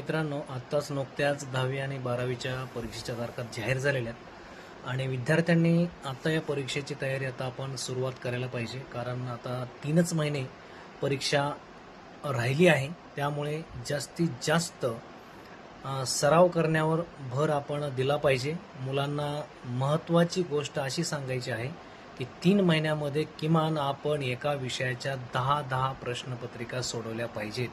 मित्रांनो आत्ताच नुकत्याच दहावी आणि बारावीच्या परीक्षेच्या तारखा जाहीर झालेल्या आहेत. आणि विद्यार्थ्यांनी आता या परीक्षेची तयारी आता आपण सुरुवात करायला पाहिजे. कारण आता तीनच महिने परीक्षा राहिली आहे. त्यामुळे जास्तीत जास्त सराव करण्यावर भर आपण दिला पाहिजे. मुलांना महत्त्वाची गोष्ट अशी सांगायची आहे की तीन महिन्यामध्ये किमान आपण एका विषयाच्या दहा दहा प्रश्नपत्रिका सोडवल्या पाहिजेत.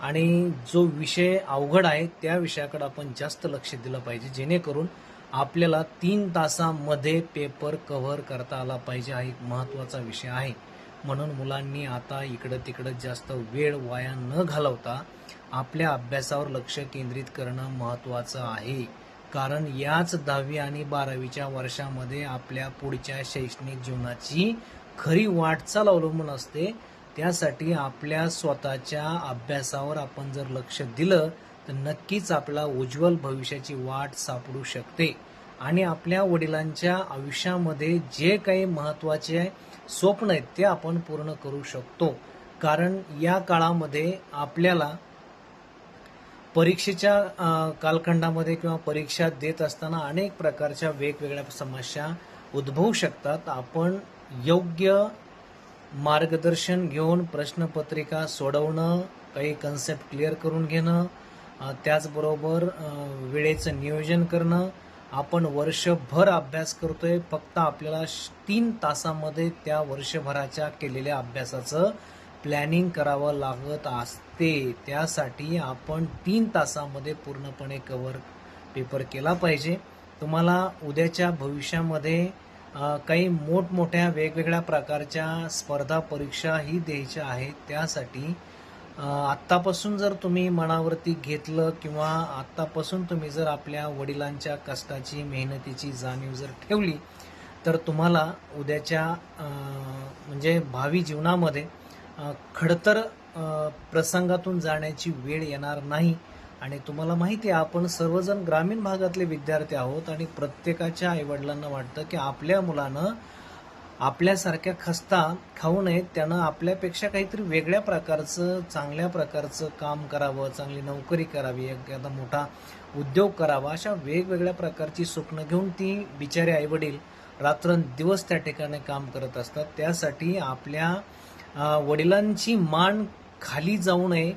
आणि जो विषय अवघड आहे त्या विषयाकडे आपण जास्त लक्ष दिलं पाहिजे. जेणेकरून आपल्याला तीन तासामध्ये पेपर कव्हर करता आला पाहिजे. हा एक महत्त्वाचा विषय आहे. म्हणून मुलांनी आता इकडं तिकडं जास्त वेळ वाया न घालवता आपल्या अभ्यासावर लक्ष केंद्रित करणं महत्त्वाचं आहे. कारण याच दहावी आणि बारावीच्या वर्षामध्ये आपल्या पुढच्या शैक्षणिक जीवनाची खरी वाटचाल अवलंबून असते. त्यासाठी आपल्या स्वतःच्या अभ्यासावर आपण जर लक्ष दिलं तर नक्कीच आपला उज्ज्वल भविष्याची वाट सापडू शकते. आणि आपल्या वडिलांच्या आयुष्यामध्ये जे काही महत्त्वाचे स्वप्न आहेत ते आपण पूर्ण करू शकतो. कारण या काळामध्ये आपल्याला परीक्षेच्या कालखंडामध्ये किंवा परीक्षा देत असताना अनेक प्रकारच्या वेगवेगळ्या समस्या उद्भवू शकतात. आपण योग्य मार्गदर्शन घेऊन प्रश्नपत्रिका सोडवणं काही कन्सेप्ट क्लिअर करून घेणं त्याचबरोबर वेळेचं नियोजन करणं. आपण वर्षभर अभ्यास करतोय फक्त आपल्याला श- तीन तासामध्ये त्या वर्षभराच्या केलेल्या अभ्यासाचं प्लॅनिंग करावं लागत असते. त्यासाठी आपण तीन तासामध्ये पूर्णपणे कवर पेपर केला पाहिजे. तुम्हाला उद्याच्या भविष्यामध्ये काही मोठमोठ्या वेगवेगळ्या प्रकारच्या स्पर्धा परीक्षाही द्यायच्या आहेत. त्यासाठी आत्तापासून जर तुम्ही मनावरती घेतलं किंवा आत्तापासून तुम्ही जर आपल्या वडिलांच्या कष्टाची मेहनतीची जाणीव जर ठेवली तर तुम्हाला उद्याच्या म्हणजे भावी जीवनामध्ये खडतर प्रसंगातून जाण्याची वेळ येणार नाही. आणि तुम्हाला माहिती आहे आपण सर्वजण ग्रामीण भागातले विद्यार्थी आहोत आणि प्रत्येकाच्या आईवडिलांना वाटतं की आपल्या मुलानं आपल्यासारख्या खस्ता खाऊ नयेत त्यानं आपल्यापेक्षा काहीतरी वेगळ्या प्रकारचं चांगल्या प्रकारचं काम करावं चांगली नोकरी करावी एखादा मोठा उद्योग करावा अशा वेगवेगळ्या प्रकारची स्वप्न घेऊन ती बिचारे आईवडील रात्रंदिवस त्या ठिकाणी काम करत असतात. त्यासाठी आपल्या वडिलांची मान खाली जाऊ नये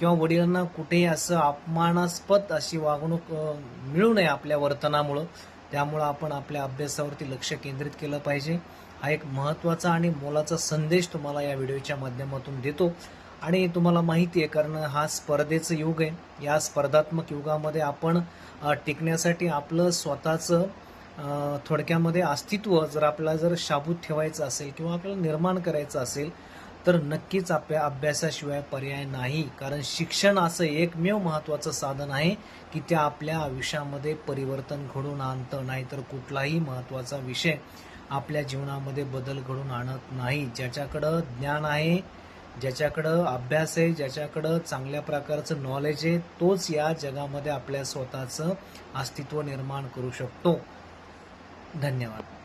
किंवा वडिलांना कुठेही असं अपमानास्पद अशी वागणूक मिळू नये आपल्या वर्तनामुळं. त्यामुळं आपण आपल्या अभ्यासावरती लक्ष केंद्रित केलं पाहिजे. हा एक महत्त्वाचा आणि मोलाचा संदेश तुम्हाला या व्हिडिओच्या माध्यमातून देतो. आणि तुम्हाला माहिती आहे कारण हा स्पर्धेचं युग आहे. या स्पर्धात्मक युगामध्ये आपण टिकण्यासाठी आपलं स्वतःचं थोडक्यामध्ये अस्तित्व जर आपल्याला जर शाबूत ठेवायचं असेल किंवा आपल्याला निर्माण करायचं असेल तर नक्कीच आपल्या अभ्यासाशिवाय पर्याय नाही. कारण शिक्षण असं एकमेव महत्त्वाचं साधन आहे की त्या आपल्या आयुष्यामध्ये परिवर्तन घडून आणतं नाहीतर कुठलाही महत्त्वाचा विषय आपल्या जीवनामध्ये बदल घडून आणत नाही. ज्याच्याकडं ज्ञान आहे ज्याच्याकडं अभ्यास आहे ज्याच्याकडं चांगल्या प्रकारचं नॉलेज आहे तोच या जगामध्ये आपल्या स्वतःचं अस्तित्व निर्माण करू शकतो. धन्यवाद.